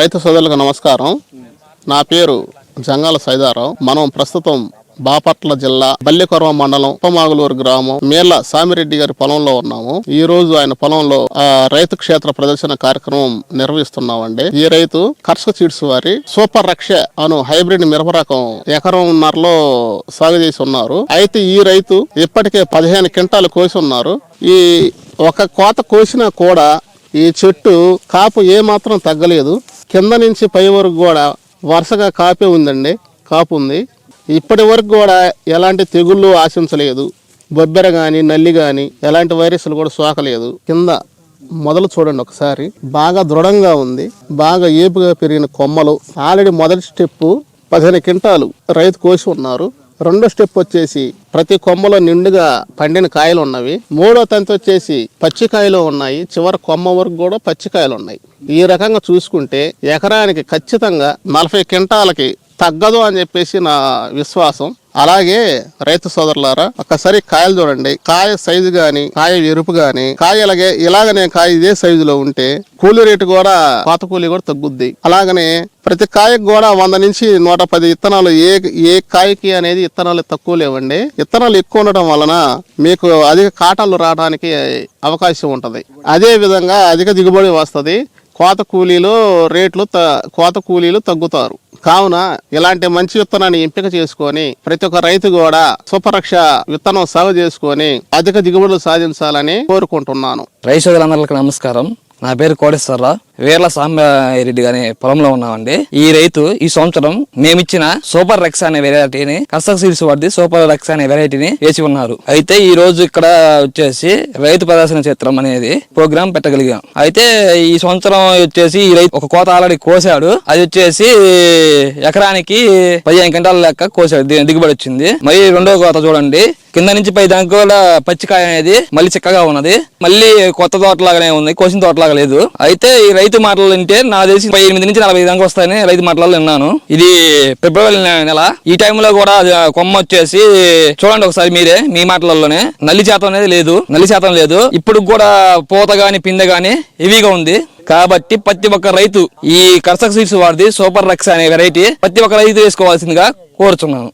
రైతు సోదరులకు నమస్కారం. నా పేరు జంగాల సైదారావు. మనం ప్రస్తుతం బాపట్ల జిల్లా బల్లికొరవ మండలం ఉపమాగులూరు గ్రామం మేళ్ళ సామిరెడ్డి గారి పొలంలో ఉన్నాము. ఈ రోజు ఆయన పొలంలో రైతు క్షేత్ర ప్రదర్శన కార్యక్రమం నిర్వహిస్తున్నామండి. ఈ రైతు కర్షక సీడ్స్ వారి సూపర్ రక్ష అను హైబ్రిడ్ మిరప రకం ఎకరంన్నరలో సాగు చేసి ఉన్నారు అయితే ఈ రైతు ఇప్పటికే పదిహేను క్వింటాలు కోసి ఉన్నారు. ఈ ఒక కోత కోసినా కూడా ఈ చెట్టు కాపు ఏ మాత్రం తగ్గలేదు. కింద నుంచి పై వరకు కూడా వరుసగా కాపే ఉందండి. కాపు ఉంది. ఇప్పటి వరకు కూడా ఎలాంటి తెగుళ్ళు ఆశించలేదు. బొబ్బెర కానీ నల్లి కానీ ఎలాంటి వైరస్లు కూడా సోకలేదు. కింద మొదలు చూడండి ఒకసారి. బాగా దృఢంగా ఉంది. బాగా ఏపుగా పెరిగిన కొమ్మలు. ఆల్రెడీ మొదటి స్టెప్పు పదిహేను క్వింటాలు రైతు కోసి ఉన్నారు. రెండో స్టెప్ వచ్చేసి ప్రతి కొమ్మలో నిండుగా పండిన కాయలు ఉన్నవి. మూడో తంతు వచ్చేసి పచ్చికాయలు ఉన్నాయి. చివరి కొమ్మ వరకు కూడా పచ్చికాయలు ఉన్నాయి. ఈ రకంగా చూసుకుంటే ఎకరానికి ఖచ్చితంగా నలభై క్వింటాలకి తగ్గదు అని చెప్పేసి నా విశ్వాసం. అలాగే రైతు సోదరులారా ఒక్కసారి కాయలు చూడండి. కాయ సైజు గాని కాయ ఎరుపు గాని కాయ అలాగే ఇలాగనే కాయ ఇదే సైజులో ఉంటే కూలి రేటు కూడా పాత కూలీ కూడా తగ్గుద్ది. అలాగనే ప్రతి కాయకు కూడా వంద నుంచి నూట పది విత్తనాలు ఏ ఏ కాయకి అనేది విత్తనాలు తక్కువ లేవండి. విత్తనాలు ఎక్కువ ఉండటం వలన మీకు అధిక కాటాలు రావడానికి అవకాశం ఉంటుంది. అదే విధంగా అధిక దిగుబడి వస్తుంది. కోత కూలీలు రేట్లు త- కోత కూలీలు తగ్గుతారు. కావున ఇలాంటి మంచి విత్తనాన్ని ఎంపిక చేసుకొని ప్రతి ఒక్క రైతు కూడా సుపరక్ష విత్తనం సాగు చేసుకొని అధిక దిగుబడులు సాధించాలని కోరుకుంటున్నాను. రైతు నమస్కారం. నా పేరు కోటేశ్వరరావు వీర్ల సాంబారెడ్డి గారి పొలంలో ఉన్నామండి. ఈ రైతు ఈ సంవత్సరం మేమిచ్చిన సూపర్ రెక్స్ అనే వెరైటీని కర్షక సీడ్స్ వాడి సూపర్ రెక్స్ అనే వెరైటీని వేసి ఉన్నారు. అయితే ఈ రోజు ఇక్కడ వచ్చేసి రైతు ప్రదర్శన చిత్రం అనేది ప్రోగ్రామ్ పెట్టగలిగాం. అయితే ఈ సంవత్సరం వచ్చేసి ఈ రైతు ఒక కోత ఆల్రెడీ కోసాడు. అది వచ్చేసి ఎకరానికి పదిహేను గంటల లెక్క కోసాడు. దిగుబడి వచ్చింది. మరి రెండో కోత చూడండి. కింద నుంచి పై దానికి కూడా పచ్చికాయ అనేది మళ్ళీ చిక్కగా ఉన్నది. మళ్ళీ కొత్త తోటలాగానే ఉంది. కోసిన తోటలాగా లేదు. అయితే ఈ రైతు మాటలు వింటే నా తెలిసి ముప్పై ఎనిమిది నుంచి నలభై దాకా వస్తాయని రైతు మాటలు విన్నాను. ఇది ఫిబ్రవరి నెల. ఈ టైంలో కూడా అది కొమ్మ వచ్చేసి చూడండి ఒకసారి మీరే మీ మాటలలోనే. నల్లి శాతం అనేది లేదు. నల్లి శాతం లేదు. ఇప్పుడు కూడా పూత గాని పిందె గాని హెవీగా ఉంది. కాబట్టి ప్రతి ఒక్క రైతు ఈ కర్షక సీడ్స్ వాడిది సూపర్ రక్స్ అనే వెరైటీ ప్రతి ఒక్క రైతు వేసుకోవాల్సిందిగా కోరుచున్నాను.